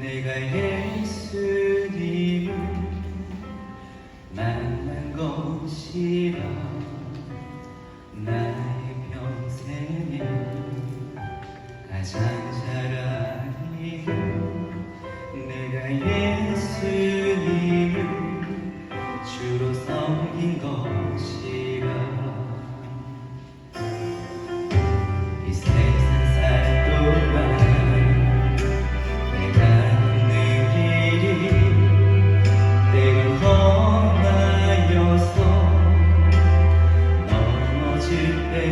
내가 예수님을 만난 것이라.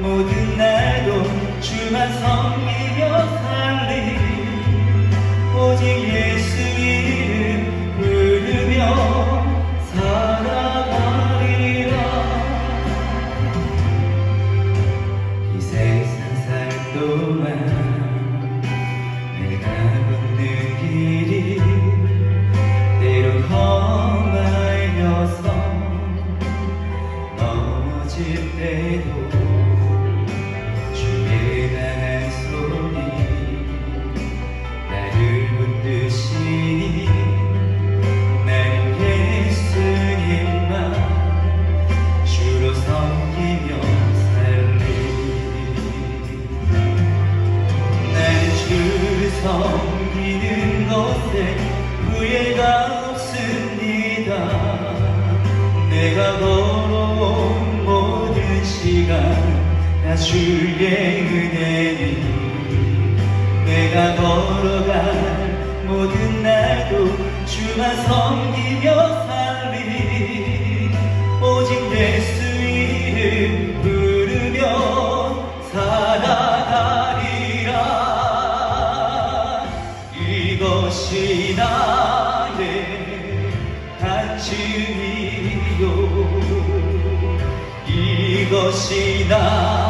모든 날도 주만 섬기 섬기는 것에 후회가 없습니다. 내가 걸어온 모든 시간 나 주의 은혜니. 내가 걸어갈 모든 날도 주만 섬기며 살리. 것이요. 이것이 나